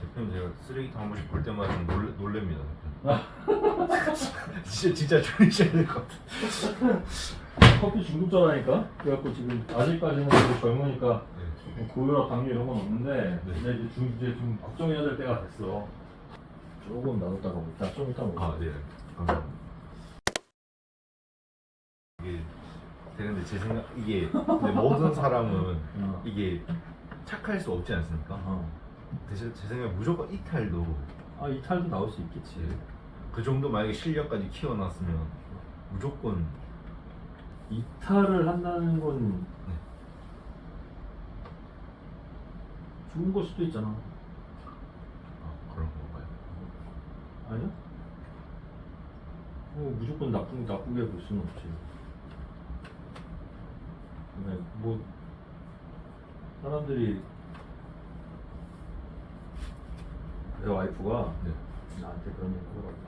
대표님 제가 쓰레기통 한 번씩 볼 때마다 좀 놀래, 놀랍니다. 대표님. 진짜 진짜 줄이셔야 될 것 같아. 커피 중독자라니까. 그래갖고 지금 아직까지는 젊으니까 네. 고혈압, 당뇨 이런 건 없는데 네. 근데 이제 좀 이제 좀 걱정해야 될 때가 됐어. 조금 나눴다가 먹자. 좀 이따 먹자. 아 네. 감사합니다. 이게 되는데 제 생각 이게 근데 모든 사람은 어. 이게 착할 수 없지 않습니까? 어. 제, 제 생각에 무조건 이탈도 아 이탈도 나올 수 있겠지. 그 정도 만약에 실력까지 키워놨으면 무조건 이탈을 한다는 건 네. 좋은 걸 수도 있잖아. 아, 그런 건가요? 아니야? 뭐 무조건 나쁜 나쁘게 볼 수는 없지. 네, 뭐 사람들이 내 와이프가 네. 나한테 그런 얘기 하더라고.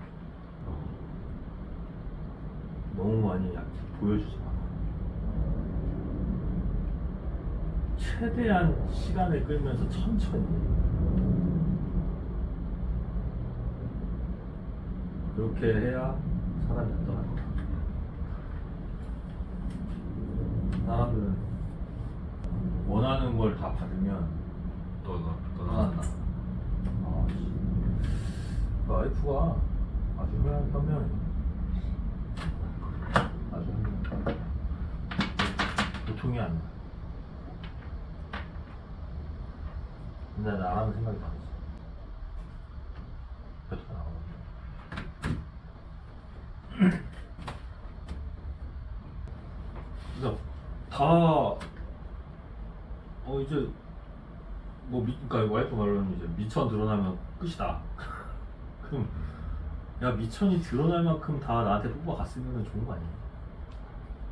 너무 많이 보여주지 마. 최대한 시간을 끌면서 천천히. 그렇게 해야 사람이 거야. 사람들은 원하는 걸 다 받으면 떠나 떠난다. 아, 씨. 그 와이프가 아주 현명해. 아주 현명해. 보통이 아니야. 근데 나랑은 생각이 다르지. 뱉어 나와. 그래서 다, 어, 이제, 뭐, 미, 그러니까 와이프 말로는 이제 미천 드러나면 끝이다. 그럼, 야, 미천이 드러날 만큼 다 나한테 뽑아갔으면 좋은 거 아니야?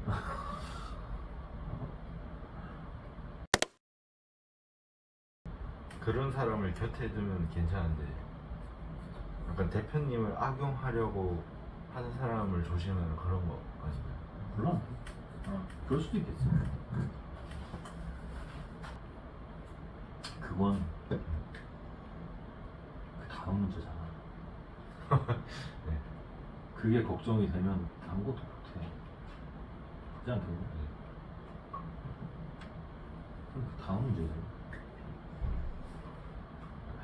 그런 사람을 곁에 두면 괜찮은데 약간 대표님을 악용하려고 하는 사람을 조심하는 그런 거 아닌가요? 몰라. 어, 그럴 수도 있겠지. 그건 그 다음 문제잖아. 네. 그게 걱정이 되면 아무것도 못해. 그렇지 않겠냐? 그럼 그 다음 문제지.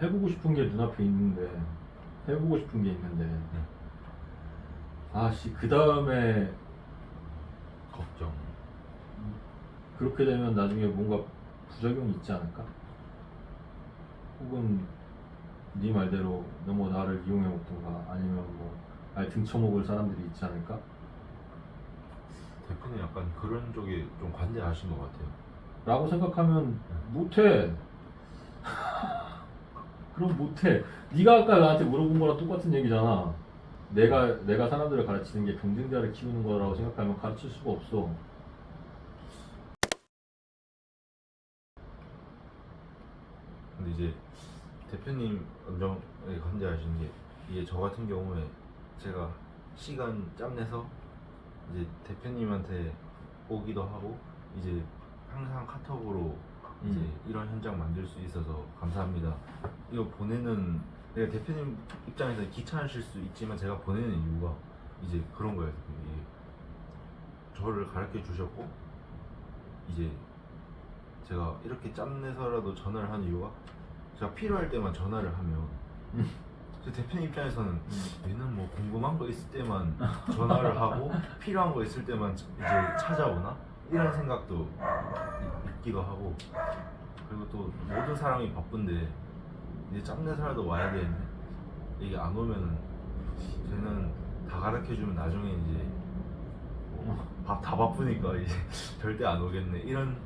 해보고 싶은 게 눈앞에 있는데, 해보고 싶은 게 있는데, 아씨, 그 다음에 걱정. 그렇게 되면 나중에 뭔가 부작용이 있지 않을까? 혹은 네 말대로 너무 나를 이용해 먹던가 아니면 뭐 날 등쳐먹을 사람들이 있지 않을까? 대표님 약간 그런 쪽에 좀 관대하신 것 같아요. 라고 생각하면 못해. 그럼 못해. 네가 아까 나한테 물어본 거랑 똑같은 얘기잖아. 내가 내가 사람들을 가르치는 게 경쟁자를 키우는 거라고 생각하면 가르칠 수가 없어. 근데 이제 대표님 엄청 관대하신 게 이게 저 같은 경우에 제가 시간 짬내서 이제 대표님한테 오기도 하고 이제 항상 카톡으로 이제 음. 이런 현장 만들 수 있어서 감사합니다. 이거 보내는 내가 대표님 입장에서 귀찮으실 수 있지만 제가 보내는 이유가 이제 그런 거예요. 저를 가르쳐 주셨고 이제 제가 이렇게 짬내서라도 전화를 하는 이유가 제가 필요할 때만 전화를 하면 음. 저 대표님 입장에서는 얘는 뭐 궁금한 거 있을 때만 전화를 하고 필요한 거 있을 때만 이제 찾아오나? 이런 생각도 이- 있기도 하고. 그리고 또 모든 사람이 바쁜데 이제 짬내서라도 와야 되는데 이게 안 오면은 쟤는 다 가르쳐 주면 나중에 이제 밥 다 바쁘니까 이제 절대 안 오겠네. 이런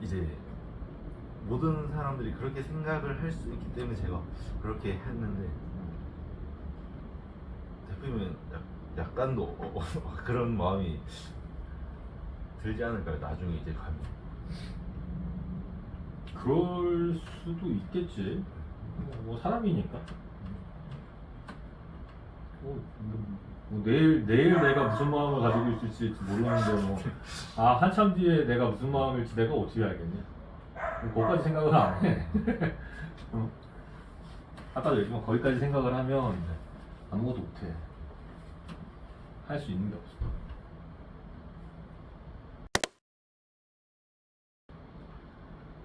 이제 모든 사람들이 그렇게 생각을 할 수 있기 때문에 제가 그렇게 했는데 대표님은 약, 약간도 어, 어, 그런 마음이 들지 않을까요? 나중에 이제 가면 그럴 수도 있겠지. 뭐 사람이니까. 뭐, 뭐, 뭐 내일 내일 내가 무슨 마음을 가지고 있을지 모르는데 뭐. 아 한참 뒤에 내가 무슨 마음일지 내가 어떻게 알겠냐. 뭐 그것까지 생각을 안 해. 어? 아까도 얘기했지만 거기까지 생각을 하면 아무것도 못해. 할 수 있는 게 없어.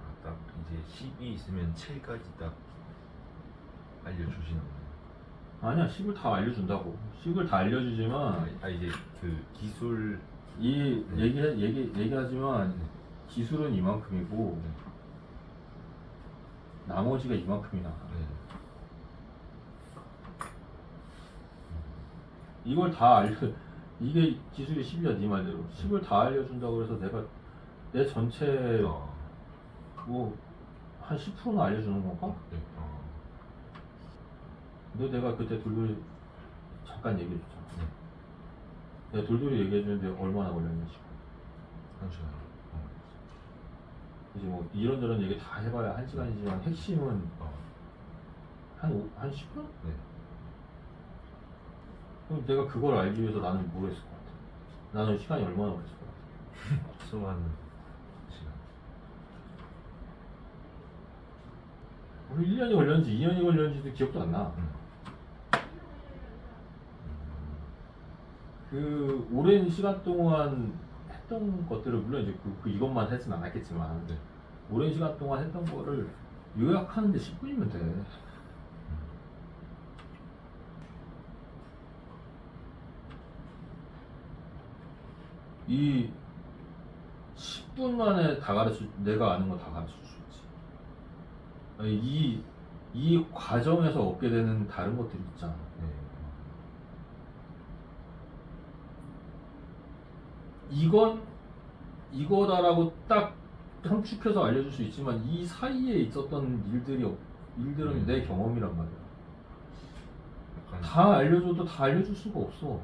아, 딱 이제 10이 있으면 7까지 딱 알려주시는 거예요. 아니야, 10을 다 알려준다고. 10을 다 알려주지만 아, 아 이제 그 기술 이 네. 얘기 얘기 얘기하지만 기술은 이만큼이고 네. 나머지가 이만큼이나. 네. 이걸 다 알려 이게 기술이 10이야 네 말대로 10을 다 알려준다고 해서 내가 내 전체 어, 뭐한 10%는 알려주는 건가? 네. 어. 근데 내가 그때 돌돌이 잠깐 얘기해줬잖아 네. 내가 돌돌이 얘기해주는데 얼마나 걸렸냐 지금 한 시간. 어. 이제 뭐 이런저런 얘기 다 해봐야 한 시간이지만 핵심은 어. 한, 오- 한 10분? 네. 그럼 내가 그걸 알기 위해서 나는 뭐 했을 것 같아? 나는 시간이 얼마나 걸렸을 것 같아? 수많은 시간. 뭐 1년이 걸렸는지 2년이 걸렸는지도 기억도 안 나. 음. 그 오랜 시간 동안 했던 것들을 물론 이제 그, 그 이것만 했진 않았겠지만 네. 오랜 시간 동안 했던 거를 요약하는데 10분이면 돼. 이 10분 만에 다 가르쳐 내가 아는 거 다 가르쳐 줄수 있지. 이, 이 과정에서 얻게 되는 다른 것들이 있잖아. 네. 이건 이거다라고 딱 함축해서 알려줄 수 있지만 이 사이에 있었던 일들이 없- 일들은 음. 내 경험이란 말이야. 다 알려줘도 다 알려줄 수가 없어.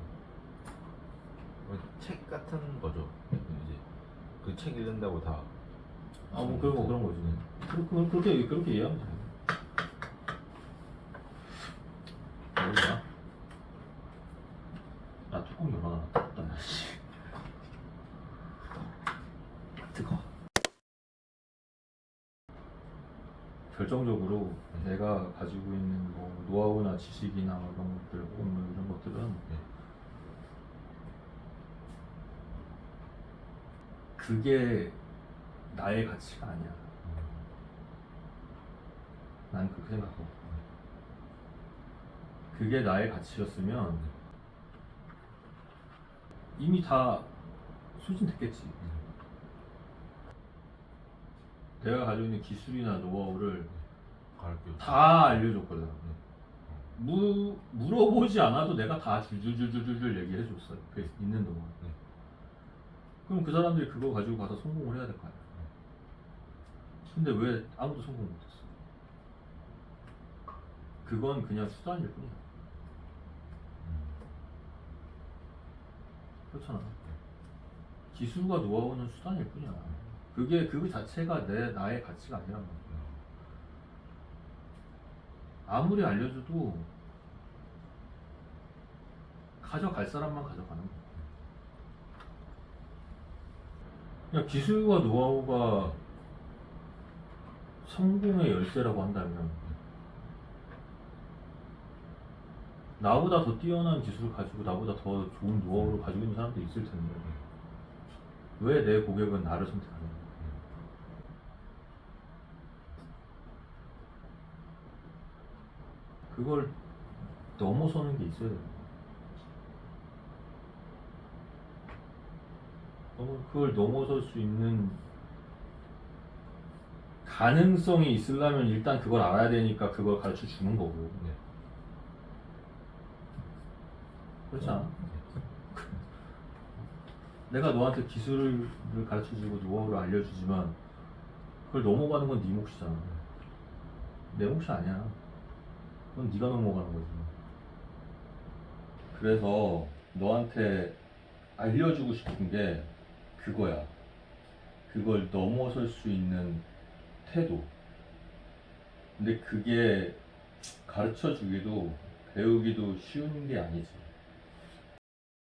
뭐책 같은 거죠. 이제 그 책 읽는다고 다. 아 뭐 그런 거 그런 거지. 그, 그, 그렇게 그렇게 이해하면 돼. 뭐야? 나 뚜껑 열어놨다. 씨. 뜨거. 결정적으로 내가 가지고 있는 뭐 노하우나 지식이나 이런 것들 혹은 뭐 이런 것들은 네. 그게 나의 가치가 아니야. 난 그렇게 생각하고. 그게 나의 가치였으면 이미 다 소진됐겠지. 내가 가지고 있는 기술이나 노하우를. 다 알려줬거든. 무, 물어보지 않아도 내가 다 줄줄줄줄줄 얘기해 줬어요. 그 있는 동안. 네. 그럼 그 사람들이 그거 가지고 가서 성공을 해야 될 거 아니야. 근데 왜 아무도 성공 못했어? 그건 그냥 수단일 뿐이야. 그렇잖아. 기술과 노하우는 수단일 뿐이야. 그게 그 자체가 내 나의 가치가 아니란 말이야. 아무리 알려줘도 가져갈 사람만 가져가는 거야. 그냥 기술과 노하우가 성공의 열쇠라고 한다면 나보다 더 뛰어난 기술을 가지고 나보다 더 좋은 노하우를 가지고 있는 사람도 있을 텐데 왜 내 고객은 나를 선택하냐? 그걸 넘어서는 게 있어야 돼. 어, 그걸 넘어설 수 있는 가능성이 있으려면 일단 그걸 알아야 되니까 그걸 가르쳐 주는 거고. 네. 그렇지 않아? 내가 너한테 기술을 가르쳐 주고 노하우를 알려주지만 그걸 넘어가는 건 네 몫이잖아. 내 몫이 아니야. 그건 네가 넘어가는 거지. 그래서 너한테 알려주고 싶은 게 그거야. 그걸 넘어설 수 있는 태도. 근데 그게 가르쳐 주기도 배우기도 쉬운 게 아니지.